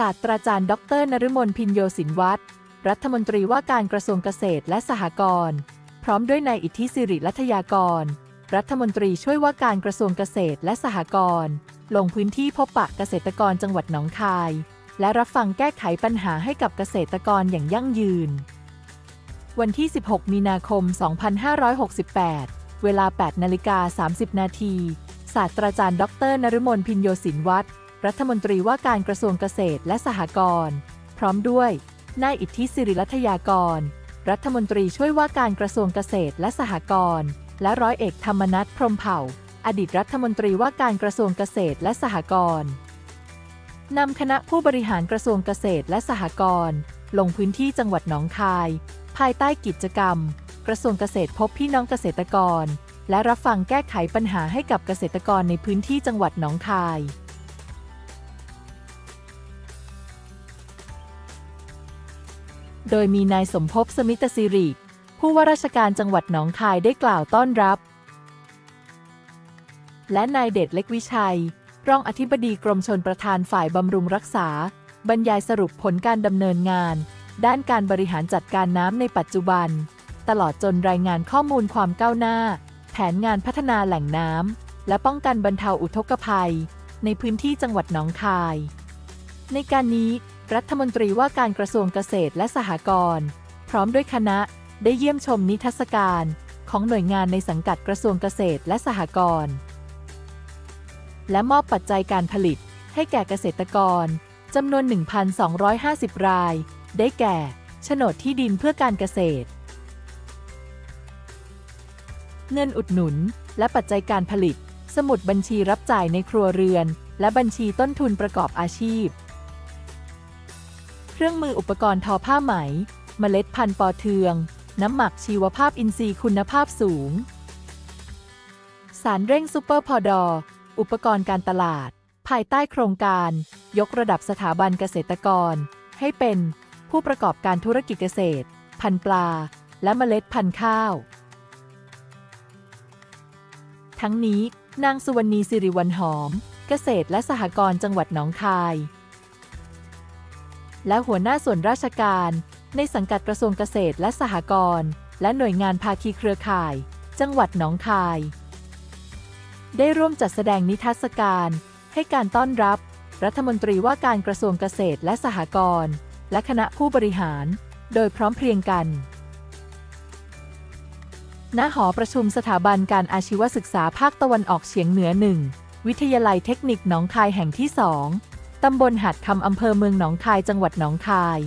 ศาสตราจารย์ ดรนฤมลพินโยสินวัตรรัฐมนตรีว่าการกระทรวงเกษตรและสหกรณ์พร้อมด้วยนายอิทธิสิริรัตยากร รัฐมนตรีช่วยว่าการกระทรวงเกษตรและสหกรณ์ลงพื้นที่พบปะเกษตรกรจังหวัดหนองคาย และรับฟังแก้ไขปัญหาให้กับเกษตรกรอย่างยั่งยืน วันที่ 16 มีนาคม 2568 เวลา 8 นาฬิกา 30 นาทีศาสตราจารย์ ดรนฤมลพินโยสินวัตร รัฐมนตรีว่าการกระทรวงเกษตรและสหกรณ์พร้อมด้วยนายอิทธิสิริรัตยากร รัฐมนตรีช่วยว่าการกระทรวงเกษตรและสหกรณ์และร้อยเอกธรรมนัฐพรมเผ่า อดีตรัฐมนตรีว่าการกระทรวงเกษตรและสหกรณ์นำคณะผู้บริหารกระทรวงเกษตรและสหกรณ์ลงพื้นที่จังหวัดหนองคาย ภายใต้กิจกรรม กระทรวงเกษตรพบพี่น้องเกษตรกร และรับฟังแก้ไขปัญหาให้กับเกษตรกรในพื้นที่จังหวัดหนองคาย โดยมีนายสมภพสมิตสิริ ผู้ว่าราชการจังหวัดหนองคายได้กล่าวต้อนรับ และนายเดชเล็กวิชัย รองอธิบดีกรมชนประทานฝ่ายบำรุงรักษา บรรยายสรุปผลการดำเนินงาน ด้านการบริหารจัดการน้ำในปัจจุบัน ตลอดจนรายงานข้อมูลความก้าวหน้า แผนงานพัฒนาแหล่งน้ำและป้องกันบรรเทาอุทกภัย ในพื้นที่จังหวัดหนองคาย ในการนี้ รัฐมนตรีว่าการกระทรวงเกษตรและสหกรณ์พร้อมด้วยคณะได้เยี่ยมชมนิทรรศการ ของหน่วยงานในสังกัดกระทรวงเกษตรและสหกรณ์และมอบปัจจัยการผลิต ให้แก่เกษตรกรจำนวน 1,250 ราย ได้แก่โฉนดที่ดินเพื่อการเกษตร เงินอุดหนุน และปัจจัยการผลิต สมุดบัญชีรับจ่ายในครัวเรือน และบัญชีต้นทุนประกอบอาชีพ เครื่องมืออุปกรณ์ทอผ้าไหม เมล็ดพันธุ์ปอเทือง น้ำหมักชีวภาพอินทรีย์คุณภาพสูง สารเร่งซูเปอร์พอดออุปกรณ์การตลาด ภายใต้โครงการ ยกระดับสถาบันเกษตรกร ให้เป็นผู้ประกอบการธุรกิจเกษตร พันธุ์ปลา และเมล็ดพันธุ์ข้าว ทั้งนี้นางสุวรรณีสิริวันหอม เกษตรและสหกรณ์จังหวัดหนองคาย และหัวหน้าส่วนราชการ ในสังกัดกระทรวงเกษตรและสหกรณ์และหน่วยงานภาคีเครือข่าย จังหวัดหนองคาย ได้ร่วมจัดแสดงนิทรรศการ ให้การต้อนรับ รัฐมนตรีว่าการกระทรวงเกษตรและสหกรณ์และคณะผู้บริหาร โดยพร้อมเพรียงกัน ณ หอประชุมสถาบันการอาชีวศึกษาภาคตะวันออกเฉียงเหนือหนึ่งวิทยาลัยเทคนิคหนองคายแห่งที่2 ตำบลหัดคำอำเภอเมืองหนองคายจังหวัดหนองคาย